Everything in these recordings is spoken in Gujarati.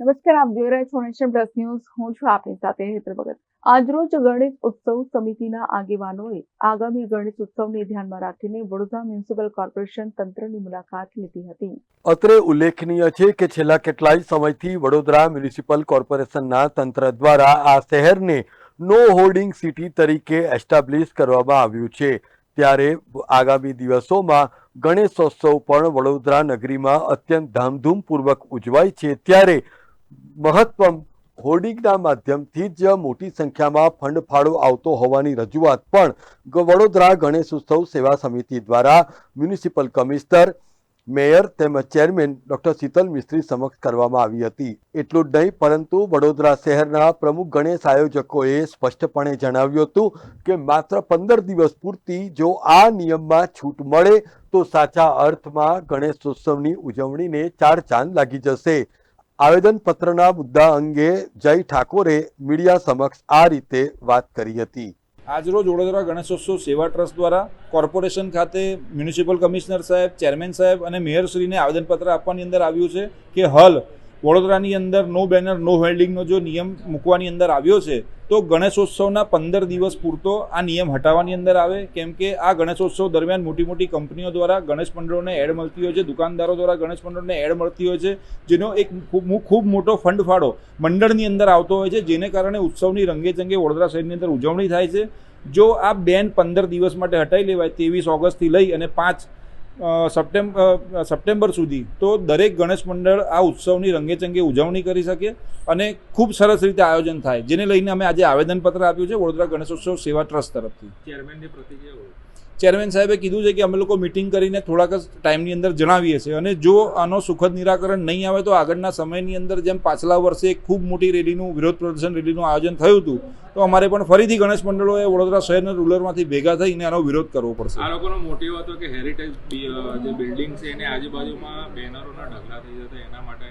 નમસ્કાર, આપ જોઈ રહ્યા છો નેશન પ્લસ ન્યૂઝ. હું છું આપની સાથે હેતર ભગત. આજરોજ ગણેશ ઉત્સવ સમિતિના આગેવાનોએ આગામી ગણેશ ઉત્સવને ધ્યાનમાં રાખીને વડોદરા મ્યુનિસિપલ કોર્પોરેશન તંત્રની મુલાકાત લીધી હતી. અત્રે ઉલ્લેખનીય છે કે છેલ્લા કેટલાય સમયથી વડોદરા મ્યુનિસિપલ કોર્પોરેશનના તંત્ર દ્વારા આ શહેરને નો હોર્ડિંગ સિટી તરીકે એસ્ટાબ્લિશ કરવામાં આવ્યું છે. ત્યારે આગામી દિવસોમાં ગણેશોત્સવ પણ વડોદરા નગરીમાં અત્યંત ધામધૂમપૂર્વક ઉજવાય છે. ત્યારે મહત્વ હોર્ડિંગના માધ્યમથી જ મોટી સંખ્યામાં ફંડ ફાળો આવતો હોવાની રજૂઆત. પણ વડોદરા ગણેશ ઉત્સવ સેવા સમિતિ દ્વારા મ્યુનિસિપલ કમિશનર, મેયર તેમજ ચેરમેન ડોક્ટર શીતલ મિસ્ત્રી સમક્ષ કરવામાં આવી હતી. એટલું જ નહીં, પરંતુ વડોદરા શહેરના પ્રમુખ ગણેશ આયોજકોએ સ્પષ્ટપણે જણાવ્યું હતું કે માત્ર પંદર દિવસ પૂરતી જો આ નિયમમાં છૂટ મળે તો સાચા અર્થમાં ગણેશ ઉત્સવની ઉજવણીને ચાર ચાંદ લાગી જશે. આવેદનપત્રના મુદ્દા અંગે જય ઠાકોરે મીડિયા સમક્ષ આ રીતે વાત કરી હતી. આજરોજ વડોદરા ગણેશોત્સવ સેવા ટ્રસ્ટ દ્વારા કોર્પોરેશન ખાતે મ્યુનિસિપલ કમિશનર સાહેબ, ચેરમેન સાહેબ અને મેયરશ્રીને આવેદનપત્ર આપવાની અંદર આવ્યું છે કે હાલ વડોદરાની અંદર નો બેનર નો હોલ્ડિંગનો જો નિયમ મૂકવાની અંદર આવ્યો છે, તો ગણેશોત્સવના પંદર દિવસ પૂરતો આ નિયમ હટાવવાની અંદર આવે. કેમ કે આ ગણેશોત્સવ દરમિયાન મોટી મોટી કંપનીઓ દ્વારા ગણેશ મંડળોને એડ મળતી હોય છે, દુકાનદારો દ્વારા ગણેશ મંડળોને એડ મળતી હોય છે, જેનો એક ખૂબ ખૂબ મોટો ફંડ ફાળો મંડળની અંદર આવતો હોય છે, જેને કારણે ઉત્સવની રંગેચંગે વડોદરા શહેરની અંદર ઉજવણી થાય છે. જો આ બેન પંદર દિવસ માટે હટાવી લેવાય, ત્રેવીસ ઓગસ્ટથી લઈ અને પાંચ સપ્ટેમ્બર સપ્ટેમ્બર સુધી તો દરેક ગણેશ મંડળ આ ઉત્સવની રંગેચંગે ઉજવણી કરી શકે અને ખૂબ સરસ રીતે આયોજન થાય. જેને લઈને અમે આજે આવેદનપત્ર આપ્યું છે, વડોદરા ગણેશોત્સવ સેવા ટ્રસ્ટ તરફથી. ચેરમેનની પ્રતિક્રિયા ચેરમેન સાહેબે કીધું છે કે અમે લોકો મિટિંગ કરીને થોડાક જ ટાઈમની અંદર જણાવીએ છીએ. અને જો આનો સુખદ નિરાકરણ નહીં આવે તો આગળના સમયની અંદર જેમ પાછલા વર્ષે એક ખૂબ મોટી રેલીનું, વિરોધ પ્રદર્શન રેલીનું આયોજન થયું હતું, તો અમારે પણ ફરીથી ગણેશ મંડળોએ વડોદરા શહેરના રૂલરમાંથી ભેગા થઈને આનો વિરોધ કરવો પડશે. આ લોકોનો મોટિવ હતો કે હેરિટેજ જે બિલ્ડિંગ છે, એની આજુબાજુમાં બેનરોના ઢગલા થઈ જતા, એના માટે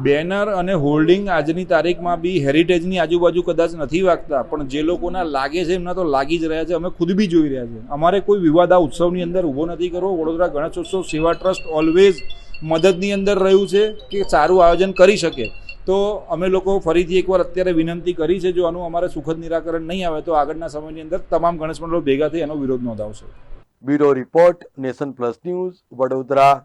બેનર અને હોલ્ડિંગ આજની તારીખમાં બી હેરિટેજની આજુબાજુ કદાચ નથી વાગતા, પણ જે લોકોના લાગે છે એમના તો લાગી જ રહ્યા છે. અમે ખુદ બી જોઈ રહ્યા છે. અમારે કોઈ વિવાદ આ ઉત્સવની અંદર ઊભો નથી કરવો. વડોદરા ગણેશોત્સવ સેવા ટ્રસ્ટ ઓલવેઝ મદદની અંદર રહ્યું છે કે સારું આયોજન કરી શકે. તો અમે લોકો ફરીથી એકવાર અત્યારે વિનંતી કરી છે, જો આનું અમારે સુખદ નિરાકરણ નહીં આવે, તો આગળના સમયની અંદર તમામ ગણેશ મંડળો ભેગા થઈ એનો વિરોધ નોંધાવશે. Bureau report, Nation Plus News, Vadodara.